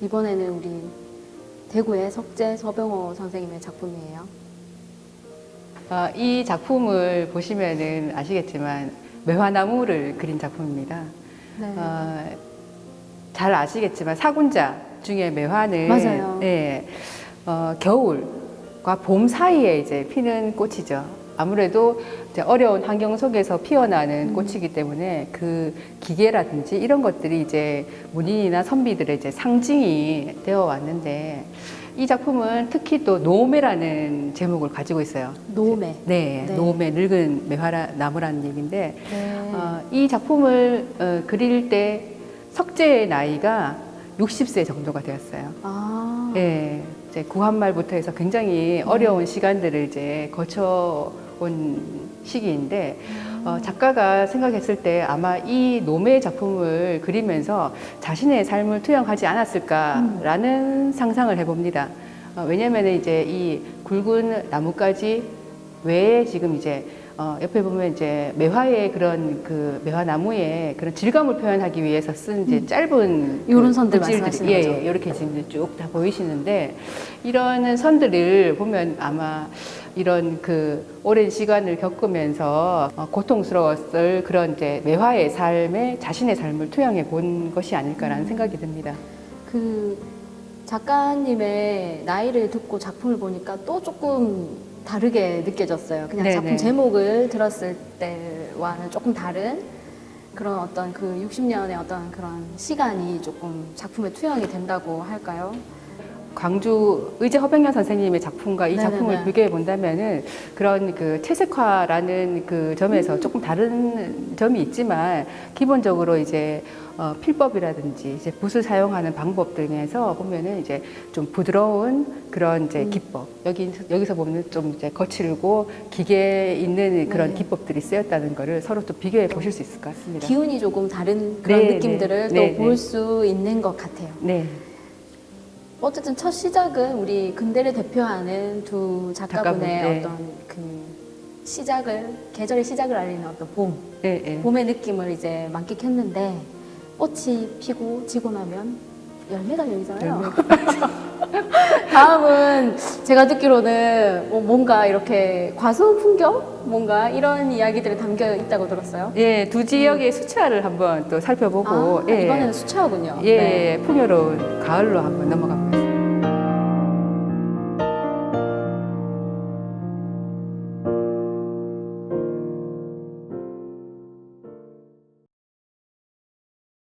이번에는 우리 대구의 석재 서병호 선생님의 작품이에요. 어, 이 작품을 보시면은 아시겠지만 매화나무를 그린 작품입니다. 네. 어, 잘 아시겠지만 사군자 중에 매화는 맞아요. 예, 어, 겨울과 봄 사이에 이제 피는 꽃이죠. 아무래도 어려운 환경 속에서 피어나는 음. 꽃이기 때문에 그 기계라든지 이런 것들이 이제 문인이나 선비들의 이제 상징이 되어 왔는데 이 작품은 특히 또 노매라는 제목을 가지고 있어요. 노매. 네, 네. 노매 늙은 매화 나무라는 얘기인데 네. 어, 이 작품을 어, 그릴 때 석재의 나이가 60세 정도가 되었어요. 아. 예, 이제 구한말부터 해서 굉장히 어려운 시간들을 이제 거쳐 온 시기인데 어, 작가가 생각했을 때 아마 이 노매 작품을 그리면서 자신의 삶을 투영하지 않았을까라는 상상을 해봅니다. 어, 왜냐하면 이제 이 굵은 나뭇가지 외에 지금 이제 어, 옆에 보면 이제 매화의 그런 그 매화 나무의 그런 질감을 표현하기 위해서 쓴 이제 짧은 요런 그 선들 말씀하시는 예, 거죠? 예, 이렇게 지금 쭉 다 보이시는데 이런 선들을 보면 아마 이런 그 오랜 시간을 겪으면서 어, 고통스러웠을 그런 이제 매화의 삶에 자신의 삶을 투영해 본 것이 아닐까라는 음. 생각이 듭니다. 그 작가님의 나이를 듣고 작품을 보니까 또 조금 다르게 느껴졌어요. 그냥 네네. 작품 제목을 들었을 때와는 조금 다른 그런 어떤 그 60년의 어떤 그런 시간이 조금 작품에 투영이 된다고 할까요? 광주 의제 허병현 선생님의 작품과 이 네네네. 작품을 비교해 본다면은 그런 그 채색화라는 그 점에서 조금 다른 점이 있지만 기본적으로 이제 어, 필법이라든지 이제 붓을 사용하는 방법 등에서 보면은 이제 좀 부드러운 그런 이제 음. 기법 여기 여기서 보면 좀 이제 거칠고 기계 있는 그런 네. 기법들이 쓰였다는 거를 서로 또 비교해 보실 수 있을 것 같습니다. 기운이 조금 다른 그런 네, 느낌들을 네. 네, 또볼 네. 수 있는 것 같아요. 네. 어쨌든 첫 시작은 우리 근대를 대표하는 두 작가분의 작가분, 네. 어떤 그 시작을 계절의 시작을 알리는 어떤 봄 네, 네. 봄의 느낌을 이제 만끽했는데 꽃이 피고 지고 나면 열매가 열리잖아요. 다음은 제가 듣기로는 뭐 뭔가 이렇게 과수 풍경 뭔가 이런 이야기들이 담겨 있다고 들었어요. 예, 두 지역의 수차를 한번 또 살펴보고 아, 예. 이번에는 수채화군요. 예, 네. 풍요로운 가을로 한번 넘어가